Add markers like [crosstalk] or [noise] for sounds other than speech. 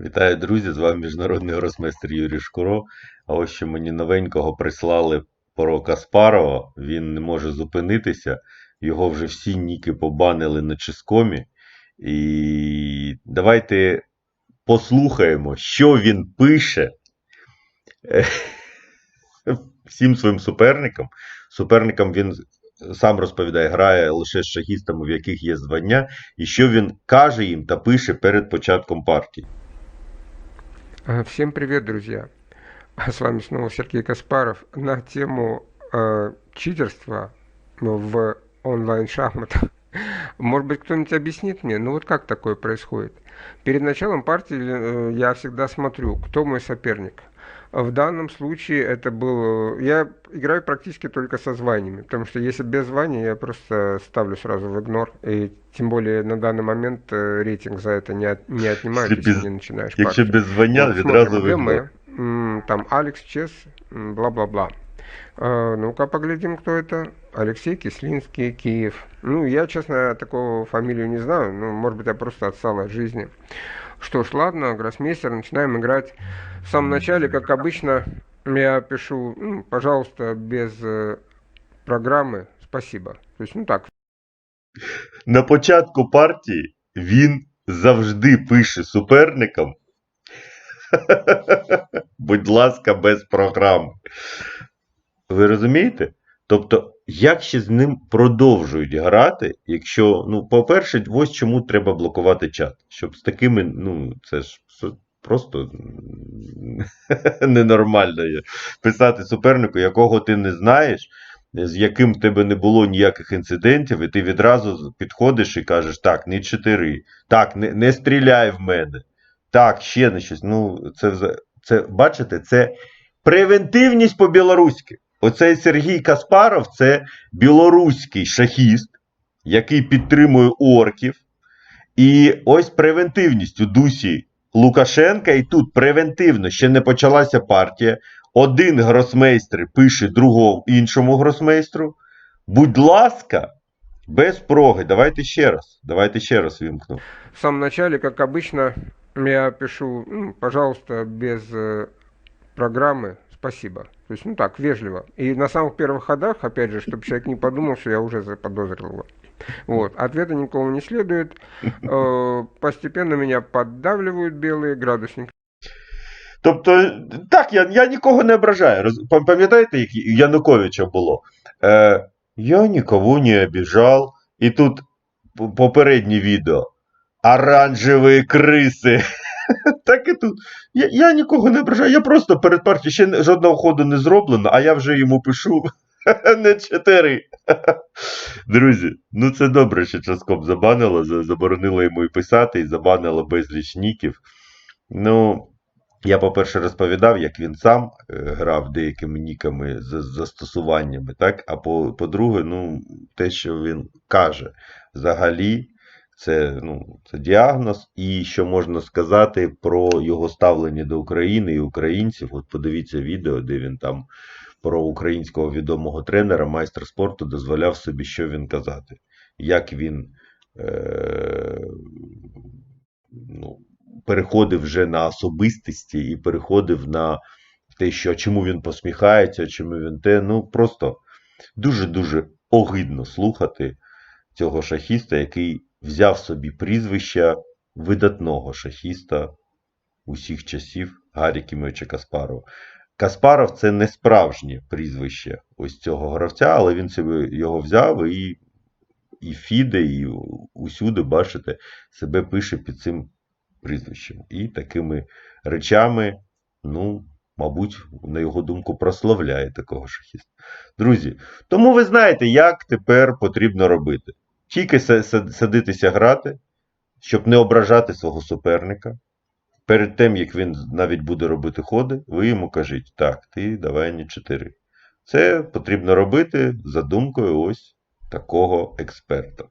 Вітаю, друзі! З вами міжнародний гросмейстер Юрій Шкуро. А ось що мені новенького прислали про Каспарова. Він не може зупинитися. Його вже всі ніки побанили на чискомі. І давайте послухаємо, що він пише е, всім своїм суперникам. Суперникам він сам розповідає, грає лише з шахістами, в яких є звання, і що він каже їм та пише перед початком партії. А, Всем привет, друзья! А С вами снова Сергей Каспаров на тему э, читерства в онлайн-шахматах. Может быть, кто-нибудь объяснит мне, ну вот как такое происходит? Перед началом партии э, я всегда смотрю, кто мой соперник. В данном случае это был... Я играю практически только со званиями, потому что если без звания, я просто ставлю сразу в игнор. И тем более на данный момент э, рейтинг за это не, от- не отнимают, Если если без- не начинаешь Якщо партию. без звання, Вот відразу мы? М, Там Алекс Чес, бла-бла-бла. А, Ну-ка поглядим, кто это. Алексей Кислинский, Киев. Ну, я, честно, такого фамилию не знаю. Ну, может быть, я просто отстал от жизни. Что ж, ладно, гроссмейстер, начинаем играть. В самом начале, как обычно, я пишу, «М, пожалуйста, без э, программы, спасибо. То есть, ну так, На початку партії він завжди пише суперникам. [laughs] Будь ласка, без програми. Ви розумієте? Тобто, як ще з ним продовжують грати, якщо, ну, по-перше, ось чому треба блокувати чат. Щоб з такими, ну, це ж просто [laughs] ненормально є. Писати супернику, якого ти не знаєш, з яким в тебе не було ніяких інцидентів, і ти відразу підходиш і кажеш: так, не чотири, так, не, не стріляй в мене, так, ще не щось. Ну, це, це бачите, це превентивність по-білоруськи. Оцей Сергій Каспаров це білоруський шахіст, який підтримує орків. І ось превентивність у дусі Лукашенка, і тут превентивно ще не почалася партія. Один гросмейстер пише другому іншому гросмейстру. Будь ласка, без проги. Давайте ще раз. Давайте ще раз вімкну. в самом начале, как обычно, я пишу, «М, пожалуйста, без э, программы, спасибо. То есть, ну так, вежливо. И на самых первых ходах, опять же, чтобы человек не подумал, что я уже заподозрил его. Вот. Ответа никакого не следует. Э, Постепенно меня поддавливают белые градусники. Тобто, так, я, я нікого не ображаю. Роз- пам- Пам'ятаєте, як у Януковича було? Е, я нікого не обіжав. І тут п- попереднє відео. Оранжеві криси. [laughs] Так і тут. Я, я нікого не ображаю. Я просто перед партією ще жодного ходу не зроблено, а я вже йому пишу. [laughs] Не чотири. [laughs] Друзі, ну це добре, що Часкоп забанило, заборонило йому і писати, і забанило безліч ніків. Ну, я, по-перше, розповідав, як він сам е, грав деякими ніками з застосуваннями, так? А по- по-друге, ну, те, що він каже, взагалі, це, ну, це діагноз, і що можна сказати про його ставлення до України і українців. От подивіться відео, де він там про українського відомого тренера, майстра спорту, дозволяв собі, що він казати. Як він е- ну, переходив вже на особистості і переходив на те, що чому він посміхається, чому він те. Ну просто дуже-дуже огидно слухати цього шахіста, який взяв собі прізвище видатного шахіста усіх часів Гаррі Кімовича Каспарова. Каспаров це не справжнє прізвище ось цього гравця, але він собі його взяв і, і Фіде, і усюди, бачите, себе пише під цим прізвищем. І такими речами, ну, мабуть, на його думку, прославляє такого шахіста. Друзі, тому ви знаєте, як тепер потрібно робити. Тільки са- са- садитися грати, щоб не ображати свого суперника. Перед тим, як він навіть буде робити ходи, ви йому кажіть, так, ти давай не 4. Це потрібно робити за думкою ось такого експерта.